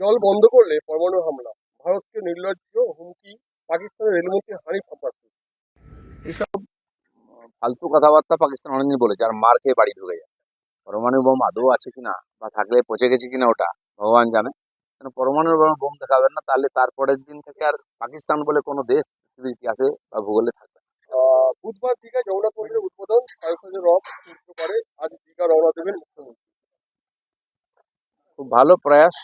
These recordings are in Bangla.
জল বন্ধ করলে পরমাণু হামলা। ভারতকে নির্লজ্জ হুমকি পাকিস্তানের রেলমন্ত্রী হানিফ আব্বাসি। এইসব ফালতু কথাবার্তা পাকিস্তান অনেকদিন বলেছে আর মার খেয়ে বাড়ি ঢুকে যায়। পরমাণু বোম আদৌ আছে কিনা বা থাকলে পচে গেছে কিনা ওটা ভগবান জানে। কেন পরমাণু বোম- বোম দেখাবেন না তাহলে তারপরের দিন থেকে আর পাকিস্তান বলে কোনো দেশ পৃথিবীর ইতিহাসে বা ভূগোলে থাকবে বুধবার দীঘায় জগন্নাথ মন্দিরের উদ্বোধন পারে আজ দীঘা রওনা দেবেন মুখ্যমন্ত্রী। খুব ভালো প্রয়াস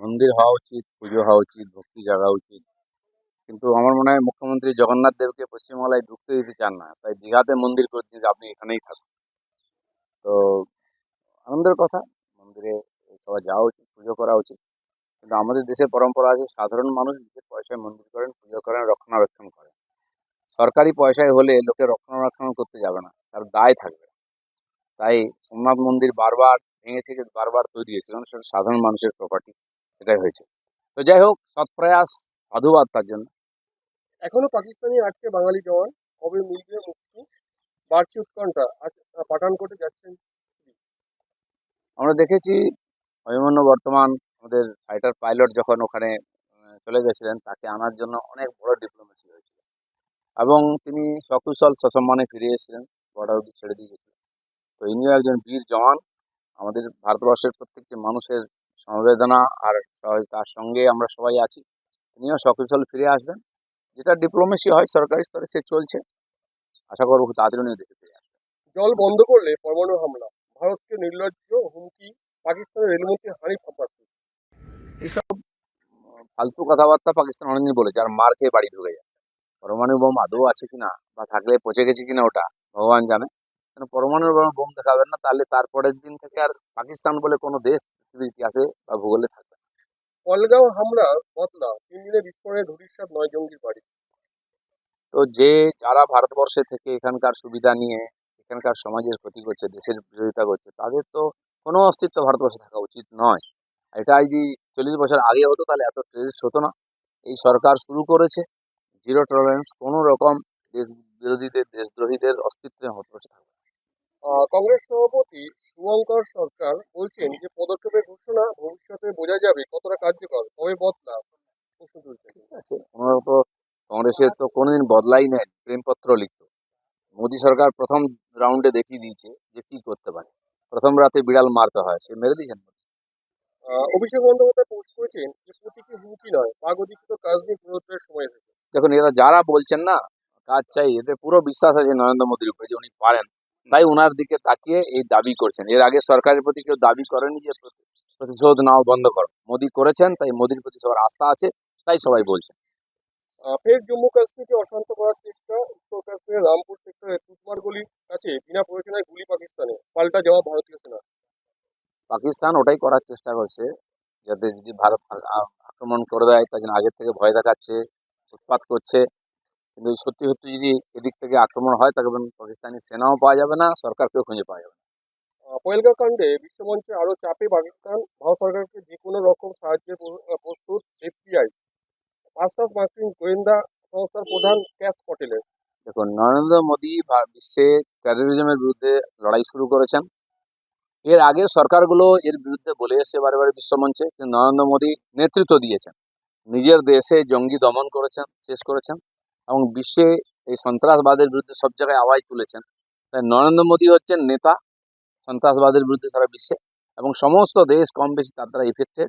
মন্দির হওয়া উচিত, পুজো হওয়া উচিত, ভক্তি জাগা উচিত। কিন্তু আমার মনে হয় মুখ্যমন্ত্রী জগন্নাথ দেবকে পশ্চিমবাংলায় ঢুকতে দিতে চান না। তাই দীঘাতে মন্দির করছেন যে আপনি এখানেই থাকুন। তো, আনন্দের কথা, মন্দিরে সবাই যাওয়া উচিত, পুজো করা উচিত। কিন্তু আমাদের দেশে পরম্পরা আছে, সাধারণ মানুষ নিজের পয়সায় মন্দির করেন, পুজো করেন, রক্ষণাবেক্ষণ করেন। সরকারি পয়সায় হলে লোকে রক্ষণাবেক্ষণ করতে যাবে না, তার দায় থাকবে। তাই সোমনাথ মন্দির বারবার ভেঙে থেকে বারবার তৈরি হয়েছে কারণ সেটা সাধারণ মানুষের প্রপার্টি এটাই হয়েছে। তো যাই হোক সৎ প্রয়াস সাধুবাদ তার জন্য। এখনও পাকিস্তানি আটকে বাঙালি জওয়ান কবে মিলবে মুক্তি বাড়ছে উৎকণ্ঠা আজ পাঠানকোটে যাচ্ছেন আমরা দেখেছি অভিমন্য বর্তমান আমাদের ফাইটার পাইলট যখন ওখানে চলে গেছিলেন তাকে আনার জন্য অনেক বড় ডিপ্লোমেসি হয়েছিল। এবং তিনি সকুশল সসম্মানে ফিরে এসেছিলেন বর্ডার অব্দি ছেড়ে দিয়ে গেছিলেন। তো ইনিও একজন বীর জওয়ান। আমাদের ভারতবর্ষের প্রত্যেকটি মানুষের সমবেদনা আর তার সঙ্গে আমরা সবাই আছি। তিনিও সকুশল ফিরে আসবেন। যেটা ডিপ্লোমেসি হয় সরকারি স্তরে সে চলছে। আশা করব তাড়াতাড়ি উনি দেখে ফিরে আসবেন। জল বন্ধ করলে পরমাণু হামলা। ভারতকে নির্লজ্জ হুমকি পাকিস্তানের রেলমন্ত্রী হানিফ আব্বাসি এইসব ফালতু কথাবার্তা পাকিস্তান অনেকদিন বলেছে আর মার খেয়ে বাড়ি ঢুকে যায় পরমাণু বোম আদৌ আছে কিনা বা থাকলে পচে গেছে কিনা ওটা ভগবান জানে। কেন পরমাণু বোম- বোম দেখাবেন না তাহলে তারপরের দিন থেকে আর পাকিস্তান বলে কোনো দেশ পৃথিবীর ইতিহাসে বা ভূগোলে থাকবে। না। পলগাঁও হামলা বদলা তিন দিনের বিস্ফোরণে ধূলিসাৎ নয় জঙ্গির বাড়ি। তো যে যারা ভারতবর্ষে থেকে এখানকার সুবিধা নিয়ে এখানকার সমাজের ক্ষতি করছে দেশের বিরোধিতা করছে তাদের তো কোনো অস্তিত্ব ভারতবর্ষে থাকা উচিত নয়। এটা যদি চল্লিশ বছর আগে হতো তাহলে এত টেরিস্ট হতো না। এই সরকার শুরু করেছে জিরো টলারেন্স কোনো রকম দেশ বিরোধীদের দেশদ্রোহীদের অস্তিত্বে ভারতবর্ষে থাকবে কংগ্রেস সভাপতি শুভঙ্কর সরকার বলছেন যে পদক্ষেপের ঘোষণা ভবিষ্যতে বোঝা যাবে কতটা কার্যকর কবে বদলা? প্রশ্ন তুলছেন। ঠিক আছে ওনারা তো কংগ্রেসের তো কোনোদিন বদলাই নেন প্রেমপত্র লিখতো মোদী সরকার প্রথম রাউন্ডে দেখিয়ে দিয়েছে যে কি করতে পারে। প্রথম রাতে বিড়াল মারতে হয় সে মেরে দিয়েছেন অভিষেক বন্দ্যোপাধ্যায় পোস্ট করেছেন যে প্রতীকী হুমকি নয় পাক অধিকৃত কাশ্মীর পুনরুদ্ধারের সময় এসেছে। দেখুন এরা যারা বলছেন না কাজ চাই এদের পুরো বিশ্বাস আছে নরেন্দ্র মোদীর উপরে যে উনি পারেন। তাই ওনার দিকে তাকিয়ে এই দাবি করছেন। এর আগে সরকারের প্রতি কেউ দাবি করেনি যে প্রতি- প্রতিশোধ নাও বন্ধ করো। মোদী করেছেন তাই মোদির প্রতি সবার আস্থা আছে তাই সবাই বলছেন। ফের জম্মু কাশ্মীরকে অশান্ত করার চেষ্টা উত্তর কাশ্মীরের রামপুর সেক্টরের তুতমার গলির কাছে বিনা প্রয়োজনায় গুলি পাকিস্তানে। পাল্টা জবাব ভারতীয় সেনা। পাকিস্তান ওটাই করার চেষ্টা করছে যাতে যদি ভারত আক্রমণ করে দেয় তার জন্য আগের থেকে ভয় দেখাচ্ছে উৎপাত করছে। কিন্তু সত্যি সত্যি যদি এদিক থেকে আক্রমণ হয় তখন পাকিস্তানি সেনাও পাওয়া যাবে না সরকারকেও খুঁজে পাওয়া যাবে না। কাণ্ডে বিশ্বমঞ্চে আরও চাপে পাকিস্তান ভারত সরকারকে যে কোনো রকম সাহায্যে প্রস্তুত এফবিআই। পাঁচটা মার্কিন গোয়েন্দা সংস্থার প্রধান ক্যাশ পটেলের দেখুন নরেন্দ্র মোদী বিশ্বে টেরোরিজমের বিরুদ্ধে লড়াই শুরু করেছেন। এর আগে সরকারগুলো এর বিরুদ্ধে বলে এসেছে বারে বারে বিশ্বমঞ্চে কিন্তু নরেন্দ্র মোদী নেতৃত্ব দিয়েছেন। নিজের দেশে জঙ্গি দমন করেছেন শেষ করেছেন। এবং বিশ্বে এই সন্ত্রাসবাদের বিরুদ্ধে সব জায়গায় আওয়াজ তুলেছেন। তাই নরেন্দ্র মোদী হচ্ছেন নেতা সন্ত্রাসবাদের বিরুদ্ধে সারা বিশ্বে এবং সমস্ত দেশ কম বেশি তার দ্বারা ইফেক্টেড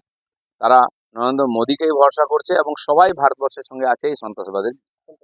তারা নরেন্দ্র মোদীকেই ভরসা করছে এবং সবাই ভারতবর্ষের সঙ্গে আছে এই সন্ত্রাসবাদের।